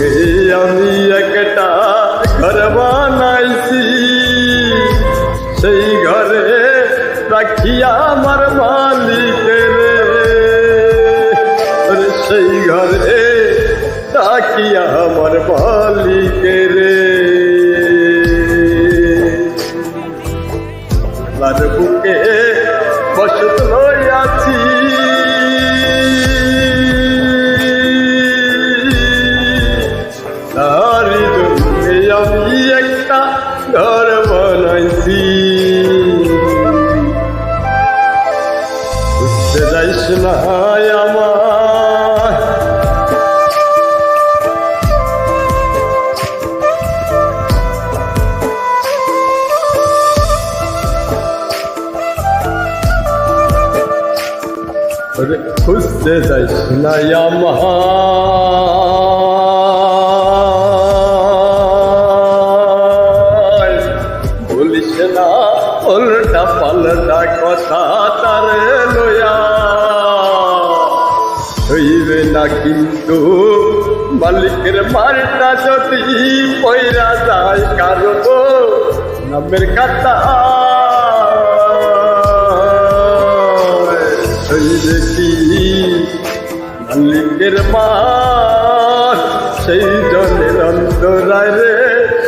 বুকে আমি একটা ঘর বানাইছি। সেই ঘরে রাখিয়া আমার মালিকের। রে সেই ঘরে রাখিয়া আমার মালিকের। লার বুকে ঘর বানাইছি। বুঝতে যাইস না আমার। খুঁজতে যাইস না আমায় উল্টা পাল্টা কথা তারে লয়া। হইবে না কিন্তু মালিকের মারটা যদি পয়রা যায় কারও নামের কাতা হইবে কি মালিকের মার সেই জনের অন্তরায় রে,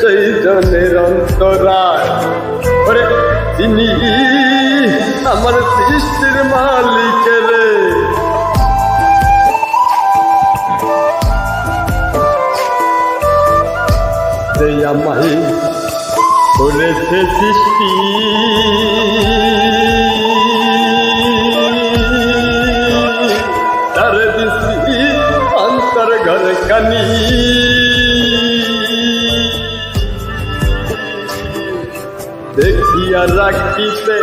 সেই জনের অন্তরায়। আমায় করেছে সৃষ্টি। তার দিছি অন্তর ঘর কানি। দেখিয়া রাখিতে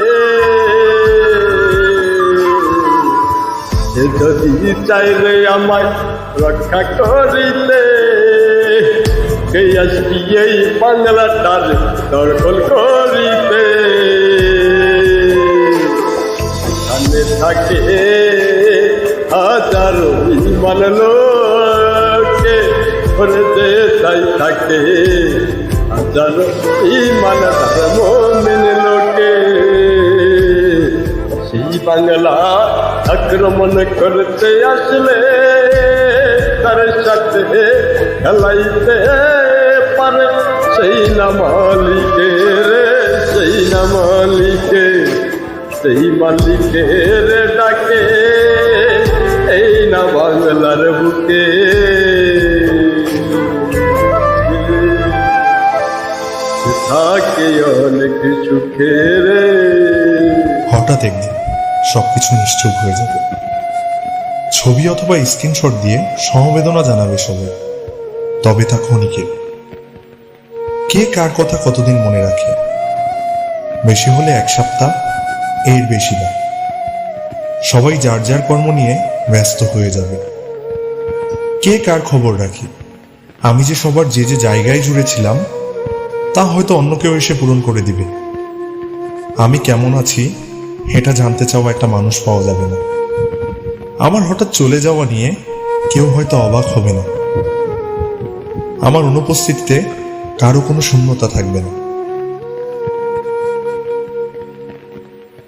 সে যদি চাইলে আমায় রক্ষা করিতে কে আসবি এই বাংলাটার দখল করিতে? এখানে থাকে হাজারো বিমান লোকে যে তাই থাকে হাজারো বিমান মমিন বাংলা আক্রমণ করতে আসলে তার সাথে খেলাইতে পারে। সেই না মালিকে সেই না মালিকে, সেই মালিকের ডাকে। এই না বাংলার বুকে। থাকে অনেক সুখের হঠাৎ একদিন সবকিছু নিশ্চুপ হয়ে যাবে। ছবি অথবা স্ক্রিনশট দিয়ে সমবেদনা জানাবে সবাই। তবে তা ক্ষণিকের। কে কার কথা কতদিন মনে রাখে? বেশি হলে এক সপ্তাহ, এর বেশি না। সবাই যার যার কর্ম নিয়ে ব্যস্ত হয়ে যাবে। কে কার খবর রাখি? আমি যে সবার যে যে জায়গায় জুড়েছিলাম, তা হয়তো অন্য কেউ এসে পূরণ করে দিবে। আমি কেমন আছি এটা জানতে চাওয়া একটা মানুষ পাওয়া যাবে না। আমার হঠাৎ চলে যাওয়া নিয়ে কেউ হয়তো অবাক হবে না। আমার অনুপস্থিতিতে কারও কোনো শূন্যতা থাকবে না।